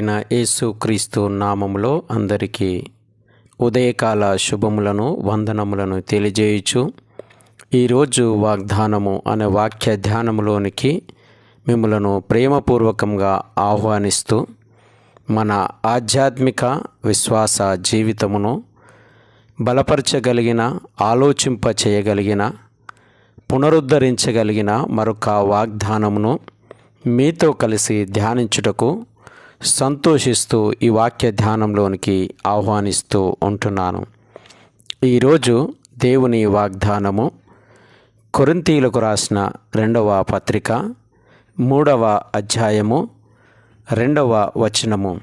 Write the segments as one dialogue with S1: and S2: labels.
S1: ప్రభువైన యేసుక్రీస్తు నామములో అందరికీ ఉదయకాల శుభములను వందనములను తెలియజేయుచు ఈరోజు వాగ్దానము అనే వాక్య ధ్యానములోనికి మిమ్మలను ప్రేమపూర్వకంగా ఆహ్వానిస్తూ మన ఆధ్యాత్మిక విశ్వాస జీవితమును బలపరచగలిగిన ఆలోచింప చేయగలిగిన పునరుద్ధరించగలిగిన మరొక వాగ్దానమును మీతో కలిసి ధ్యానించుటకు సంతోషిస్తూ ఈ వాక్య ధ్యానంలోనికి ఆహ్వానిస్తూ ఉంటున్నాను. ఈరోజు దేవుని వాగ్దానము కొరింతీలకు రాసిన రెండవ పత్రిక మూడవ అధ్యాయము రెండవ వచనము.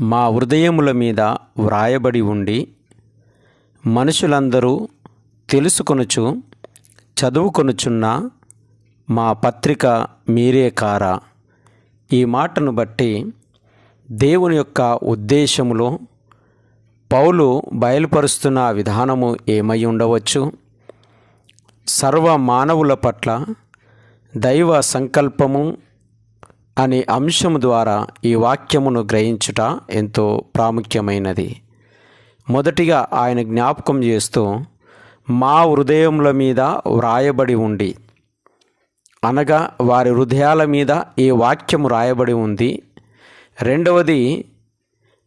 S1: మా హృదయముల మీద వ్రాయబడి ఉండి మనుషులందరూ తెలుసుకొనుచు చదువుకొనుచున్న మా పత్రిక మీరే కారా? ఈ మాటను బట్టి దేవుని యొక్క ఉద్దేశములో పౌలు బయలుపరుస్తున్న విధానము ఏమై ఉండవచ్చు? సర్వ మానవుల పట్ల దైవ సంకల్పము అనే అంశము ద్వారా ఈ వాక్యమును గ్రహించుట ఎంతో ప్రాముఖ్యమైనది. మొదటిగా ఆయన జ్ఞాపకం చేస్తూ మా హృదయముల మీద వ్రాయబడి ఉండి అనగా వారి హృదయాల మీద ఈ వాక్యము రాయబడి ఉంది. రెండవది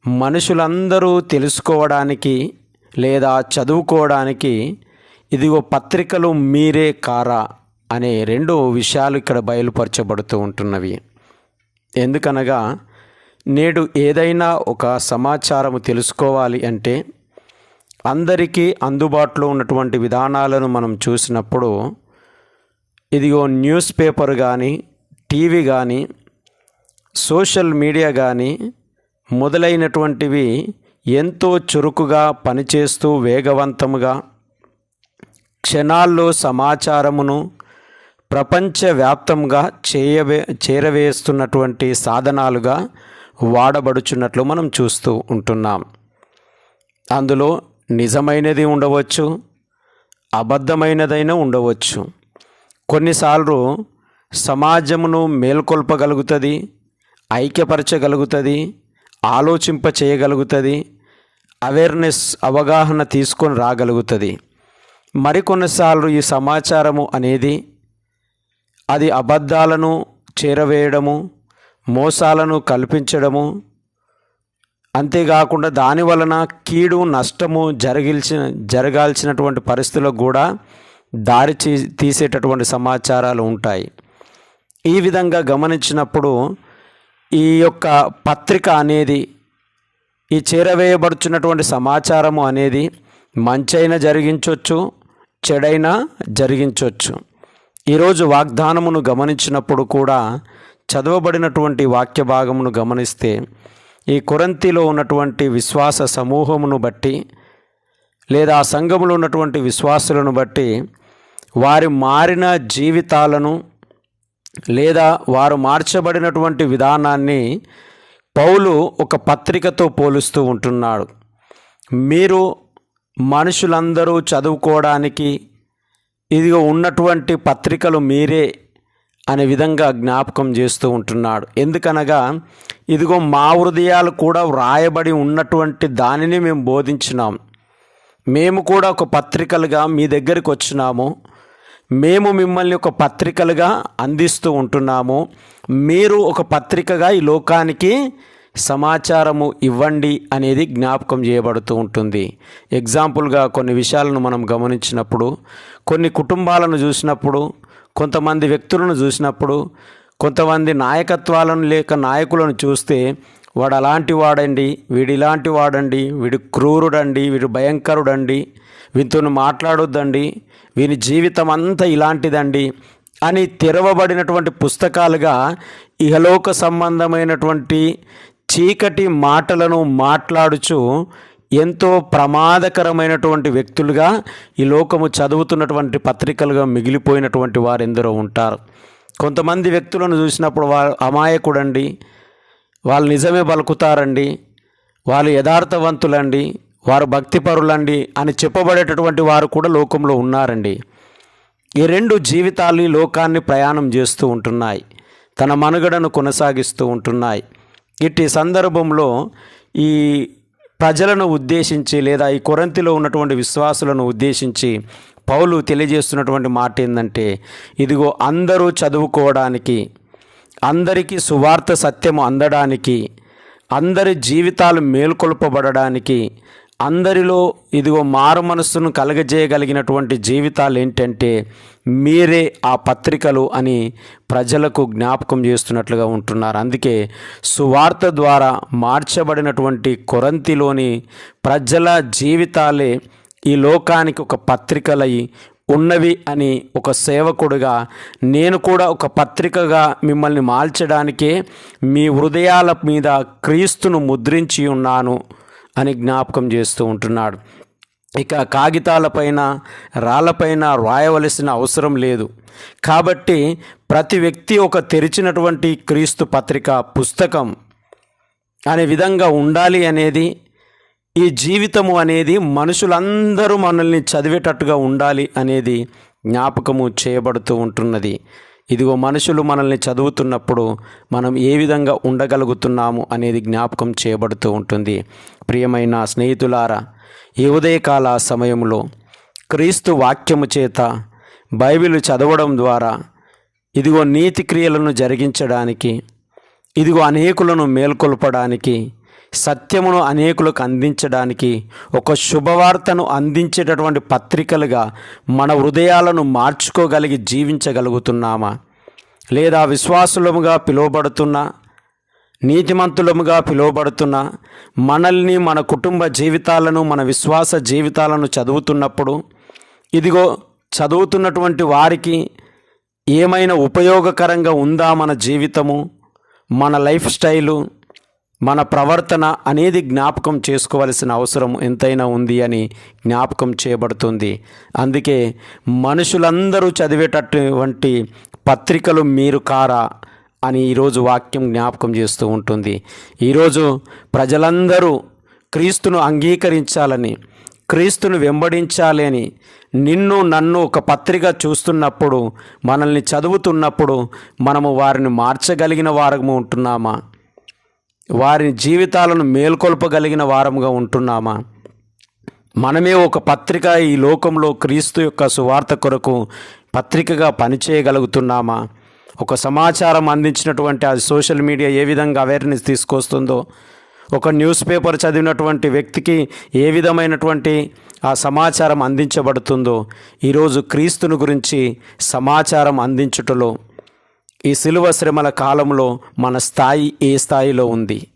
S1: మనుషులందరూ తెలుసుకోవడానికి లేదా చదువుకోవడానికి ఇదిగో పత్రికలు మీరే కారా అనే రెండు విషయాలు ఇక్కడ బయలుపరచబడుతూ ఉంటున్నవి. ఎందుకనగా నేడు ఏదైనా ఒక సమాచారము తెలుసుకోవాలి అంటే అందరికీ అందుబాటులో ఉన్నటువంటి విధానాలను మనం చూసినప్పుడు ఇదిగో న్యూస్ పేపర్ కానీ టీవీ కానీ సోషల్ మీడియా కానీ మొదలైనటువంటివి ఎంతో చురుకుగా పనిచేస్తూ వేగవంతముగా క్షణాల్లో సమాచారమును ప్రపంచవ్యాప్తంగా చేయవే చేరవేస్తున్నటువంటి సాధనాలుగా వాడబడుచున్నట్లు మనం చూస్తూ ఉంటున్నాం. అందులో నిజమైనది ఉండవచ్చు అబద్ధమైనదైనా ఉండవచ్చు. కొన్నిసార్లు సమాజమును మేల్కొల్పగలుగుతుంది ఐక్యపరచగలుగుతుంది ఆలోచింప చేయగలుగుతుంది అవేర్నెస్ అవగాహన తీసుకొని రాగలుగుతుంది. మరికొన్నిసార్లు ఈ సమాచారము అనేది అది అబద్ధాలను చేరవేయడము మోసాలను కల్పించడము అంతేకాకుండా దాని వలన కీడు నష్టము జరిగిల్చిన జరగాల్సినటువంటి పరిస్థితులకు కూడా దారి తీసేటటువంటి సమాచారాలు ఉంటాయి. ఈ విధంగా గమనించినప్పుడు ఈ యొక్క పత్రిక అనేది ఈ చేరవేయబడుచున్నటువంటి సమాచారము అనేది మంచైనా జరిగించవచ్చు చెడైనా జరిగించవచ్చు ఈరోజు వాగ్దానమును గమనించినప్పుడు కూడా చదవబడినటువంటి వాక్య భాగమును గమనిస్తే ఈ కొరంతిలో ఉన్నటువంటి విశ్వాస సమూహమును బట్టి లేదా ఆ సంఘములో ఉన్నటువంటి విశ్వాసులను బట్టి వారి మారిన జీవితాలను లేదా వారు మార్చబడినటువంటి విధానాన్ని పౌలు ఒక పత్రికతో పోలుస్తూ ఉంటున్నాడు. మీరు మనుషులందరూ చదువుకోవడానికి ఇదిగో ఉన్నటువంటి పత్రికలు మీరే అనే విధంగా జ్ఞాపకం చేస్తూ ఉంటున్నాడు. ఎందుకనగా ఇదిగో మా హృదయాలు కూడా వ్రాయబడి ఉన్నటువంటి దానిని మేము బోధించినాం. మేము కూడా ఒక పత్రికలుగా మీ దగ్గరికి వచ్చినాము. మేము మిమ్మల్ని ఒక పత్రికలుగా అందిస్తూ ఉంటున్నాము. మీరు ఒక పత్రికగా ఈ లోకానికి సమాచారము ఇవ్వండి అనేది జ్ఞాపకం చేయబడుతూ ఉంటుంది. ఎగ్జాంపుల్గా కొన్ని విషయాలను మనం గమనించినప్పుడు కొన్ని కుటుంబాలను చూసినప్పుడు కొంతమంది వ్యక్తులను చూసినప్పుడు కొంతమంది నాయకత్వాలను లేక నాయకులను చూస్తే వాడు అలాంటి వాడండి వీడు ఇలాంటి వాడండి వీడు క్రూరుడండి వీడు భయంకరుడండి వీనితో మాట్లాడొద్దండి. వీని జీవితం అంతా ఇలాంటిదండి అని తెరవబడినటువంటి పుస్తకాలుగా ఇహలోక సంబంధమైనటువంటి చీకటి మాటలను మాట్లాడుచు ఎంతో ప్రమాదకరమైనటువంటి వ్యక్తులుగా ఈ లోకము చదువుతున్నటువంటి పత్రికలుగా మిగిలిపోయినటువంటి వారు ఎందరో ఉంటారు. కొంతమంది వ్యక్తులను చూసినప్పుడు వారు అమాయకుడండి. వాళ్ళు నిజమే బలుకుతారండి. వాళ్ళు యథార్థవంతులండి. వారు భక్తిపరులండి అని చెప్పబడేటటువంటి వారు కూడా లోకంలో ఉన్నారండి. ఈ రెండు జీవితాలు లోకాన్ని ప్రయాణం చేస్తూ ఉంటున్నాయి. తన మనుగడను కొనసాగిస్తూ ఉంటున్నాయి. ఇట్టి సందర్భంలో ఈ ప్రజలను ఉద్దేశించి లేదా ఈ కొరంతిలో ఉన్నటువంటి విశ్వాసులను ఉద్దేశించి పౌలు తెలియజేస్తున్నటువంటి మాట ఏంటంటే ఇదిగో అందరూ చదువుకోవడానికి అందరికీ సువార్త సత్యము అందడానికి అందరి జీవితాలు మేల్కొల్పబడడానికి అందరిలో ఇదిగో మారు మనస్సును కలగజేయగలిగినటువంటి జీవితాలు ఏంటంటే మీరే ఆ పత్రికలు అని ప్రజలకు జ్ఞాపకం చేస్తున్నట్లుగా ఉంటున్నారు. అందుకే సువార్త ద్వారా మార్చబడినటువంటి కొరంతిలోని ప్రజల జీవితాలే ఈ లోకానికి ఒక పత్రికలై ఉన్నవి అని ఒక సేవకుడుగా నేను కూడా ఒక పత్రికగా మిమ్మల్ని మార్చడానికే మీ హృదయాల మీద క్రీస్తును ముద్రించి ఉన్నాను. అని జ్ఞాపకం చేస్తూ ఉంటున్నాడు. ఇక కాగితాలపైన రాళ్ళపైన రాయవలసిన అవసరం లేదు. కాబట్టి ప్రతి వ్యక్తి ఒక తెరిచినటువంటి క్రీస్తు పత్రిక పుస్తకం అనే విధంగా ఉండాలి అనేది ఈ జీవితము అనేది మనుషులందరూ మనల్ని చదివేటట్టుగా ఉండాలి అనేది జ్ఞాపకము చేయబడుతూ ఉంటున్నది. ఇదిగో మనుషులు మనల్ని చదువుతున్నప్పుడు మనం ఏ విధంగా ఉండగలుగుతున్నాము అనేది జ్ఞాపకం చేయబడుతూ ఉంటుంది. ప్రియమైన స్నేహితులారా ఈ ఉదయకాల సమయంలో క్రీస్తు వాక్యము చేత బైబిల్ చదవడం ద్వారా ఇదిగో నీతి క్రియలను జరిగించడానికి ఇదిగో అనేకులను మేల్కొల్పడానికి సత్యమును అనేకులకు అందించడానికి ఒక శుభవార్తను అందించేటటువంటి పత్రికలుగా మన హృదయాలను మార్చుకోగలిగి జీవించగలుగుతున్నామా? లేదా విశ్వాసులముగా పిలువబడుతున్న? నీతిమంతులముగా పిలువబడుతున్న? మనల్ని మన కుటుంబ జీవితాలను మన విశ్వాస జీవితాలను చదువుతున్నప్పుడు ఇదిగో చదువుతున్నటువంటి వారికి ఏమైనా ఉపయోగకరంగా ఉందా మన జీవితము మన లైఫ్ స్టైలు? మన ప్రవర్తన అనేది జ్ఞాపకం చేసుకోవలసిన అవసరం ఎంతైనా ఉంది అని జ్ఞాపకం చేయబడుతుంది. అందుకే మనుషులందరూ చదివేటటువంటి పత్రికలు మీరు కారా అని ఈరోజు వాక్యం జ్ఞాపకం చేస్తూ ఉంటుంది. ఈరోజు ప్రజలందరూ క్రీస్తును అంగీకరించాలని క్రీస్తును వెంబడించాలి అని నిన్ను నన్ను ఒక పత్రిక చూస్తున్నప్పుడు మనల్ని చదువుతున్నప్పుడు మనము వారిని మార్చగలిగిన వారము ఉంటున్నామా? వారి జీవితాలను మేల్కొల్పగలిగిన వారముగా ఉంటున్నామా? మనమే ఒక పత్రిక ఈ లోకంలో క్రీస్తు యొక్క సువార్త కొరకు పత్రికగా పనిచేయగలుగుతున్నామా? ఒక సమాచారం అందించినటువంటి అది సోషల్ మీడియా ఏ విధంగా అవేర్నెస్ తీసుకొస్తుందో ఒక న్యూస్ పేపర్ చదివినటువంటి వ్యక్తికి ఏ విధమైనటువంటి ఆ సమాచారం అందించబడుతుందో ఈరోజు క్రీస్తుని గురించి సమాచారం అందించుటలో ఈ సిలువ శ్రమల కాలంలో మన స్థాయి ఏ స్థాయిలో ఉంది?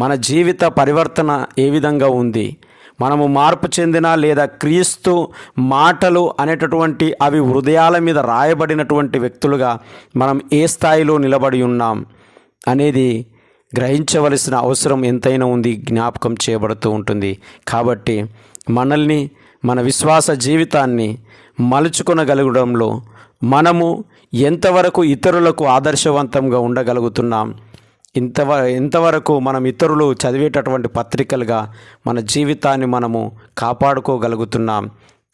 S1: మన జీవిత పరివర్తన ఏ విధంగా ఉంది? మనము మార్పు చెందిన లేదా క్రీస్తు మాటలు అనేటటువంటి అవి హృదయాల మీద రాయబడినటువంటి వ్యక్తులుగా మనం ఏ స్థాయిలో నిలబడి ఉన్నాం అనేది గ్రహించవలసిన అవసరం ఎంతైనా ఉంది జ్ఞాపకం చేయబడుతూ ఉంటుంది. కాబట్టి మనల్ని మన విశ్వాస జీవితాన్ని మలుచుకొనగలగడంలో మనము ఎంతవరకు ఇతరులకు ఆదర్శవంతంగా ఉండగలుగుతున్నాం ఇంతవ ఎంతవరకు మనం ఇతరులు చదివేటటువంటి పత్రికలుగా మన జీవితాన్ని మనము కాపాడుకోగలుగుతున్నాం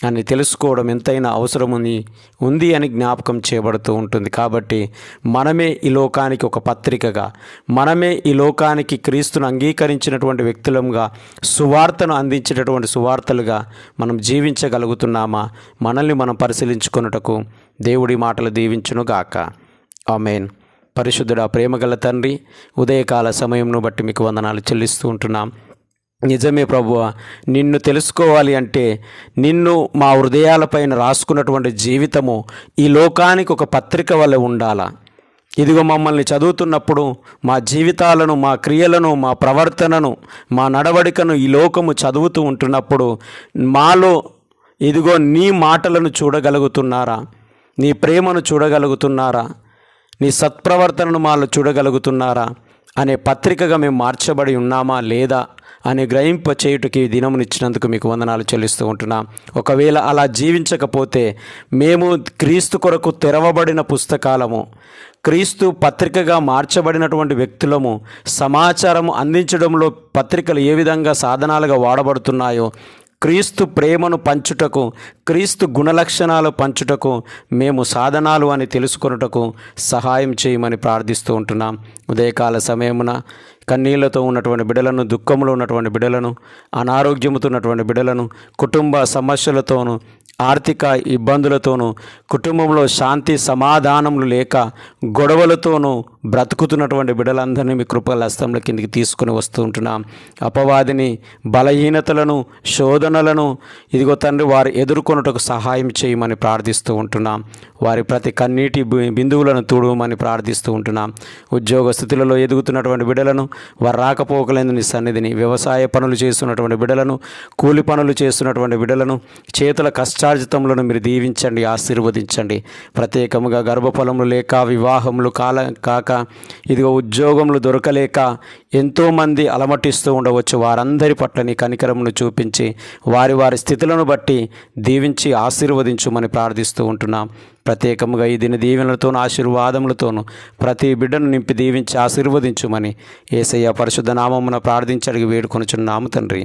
S1: అని తెలుసుకోవడం ఎంతైనా అవసరం ఉంది ఉంది అని జ్ఞాపకం చేయబడుతూ ఉంటుంది. కాబట్టి మనమే ఈ లోకానికి ఒక పత్రికగా మనమే ఈ లోకానికి క్రీస్తును అంగీకరించినటువంటి వ్యక్తులంగా సువార్తను అందించేటటువంటి సువార్తలుగా మనం జీవించగలుగుతున్నామా? మనల్ని మనం పరిశీలించుకొనుటకు దేవుడి మాటలు దీవించునుగాక ఆమెన్. పరిశుద్ధుడా ప్రేమగల తండ్రి ఉదయకాల సమయంను బట్టి మీకు వందనాలు చెల్లిస్తూ ఉంటున్నాం. నిజమే ప్రభువ నిన్ను తెలుసుకోవాలి అంటే నిన్ను మా హృదయాలపైన రాసుకున్నటువంటి జీవితము ఈ లోకానికి ఒక పత్రిక వల్ల ఉండాలా? ఇదిగో మమ్మల్ని చదువుతున్నప్పుడు మా జీవితాలను మా క్రియలను మా ప్రవర్తనను మా నడవడికను ఈ లోకము చదువుతూ ఉంటున్నప్పుడు మాలో ఇదిగో నీ మాటలను చూడగలుగుతున్నారా? నీ ప్రేమను చూడగలుగుతున్నారా? నీ సత్ప్రవర్తనను మాలో చూడగలుగుతున్నారా? అనే పత్రికగా మేము మార్చబడి ఉన్నామా లేదా? అని గ్రహింప చేయుటకి దినమునిచ్చినందుకు మీకు వందనాలు చెల్లిస్తూ ఉంటున్నాం. ఒకవేళ అలా జీవించకపోతే మేము క్రీస్తు కొరకు తెరవబడిన పుస్తకాలము క్రీస్తు పత్రికగా మార్చబడినటువంటి వ్యక్తులము సమాచారము అందించడంలో పత్రికలు ఏ విధంగా సాధనాలుగా వాడబడుతున్నాయో క్రీస్తు ప్రేమను పంచుటకు క్రీస్తు గుణలక్షణాలు పంచుటకు మేము సాధనాలు అని తెలుసుకొనుటకు సహాయం చేయమని ప్రార్థిస్తూ ఉంటున్నాం. ఉదయకాల సమయమున కన్నీళ్ళతో ఉన్నటువంటి బిడలను దుఃఖంలో ఉన్నటువంటి బిడలను అనారోగ్యముతో ఉన్నటువంటి బిడలను కుటుంబ సమస్యలతోనూ ఆర్థిక ఇబ్బందులతోనూ కుటుంబంలో శాంతి సమాధానములు లేక గొడవలతోనూ బ్రతుకుతున్నటువంటి బిడలందరినీ మీ కృపల హస్తంలో కిందికి తీసుకుని వస్తూ ఉంటున్నాం. అపవాదిని బలహీనతలను శోధనలను ఇదిగో తండ్రి వారు ఎదుర్కొనుటకు సహాయం చేయమని ప్రార్థిస్తూ ఉంటున్నాం. వారి ప్రతి కన్నీటి బిందువులను తుడవమని ప్రార్థిస్తూ ఉంటున్నాం. ఉద్యోగ స్థితులలో ఎదుగుతున్నటువంటి బిడలను వారు రాకపోకలేని నీ సన్నిధిని వ్యవసాయ పనులు చేస్తున్నటువంటి బిడలను కూలి పనులు చేస్తున్నటువంటి బిడలను చేతుల కష్టార్జితములను మీరు దీవించండి ఆశీర్వదించండి. ప్రత్యేకముగా గర్భఫలములు లేక వివాహములు కాల కాక ఇదిగో ఉద్యోగములు దొరకలేక ఎంతోమంది అలమటిస్తూ ఉండవచ్చు. వారందరి పట్ల నీ కనికరమును చూపించి వారి వారి స్థితులను బట్టి దీవించి ఆశీర్వదించుమని ప్రార్థిస్తూ ఉంటున్నాం. ప్రత్యేకముగా ఈ దిన దీవెనలతోనూ ఆశీర్వాదములతోనూ ప్రతి బిడ్డను నింపి దీవించి ఆశీర్వదించుమని ఏసయ్య పరిశుద్ధ నామమున ప్రార్థించి వేడుకొనుచున్నాము తండ్రి.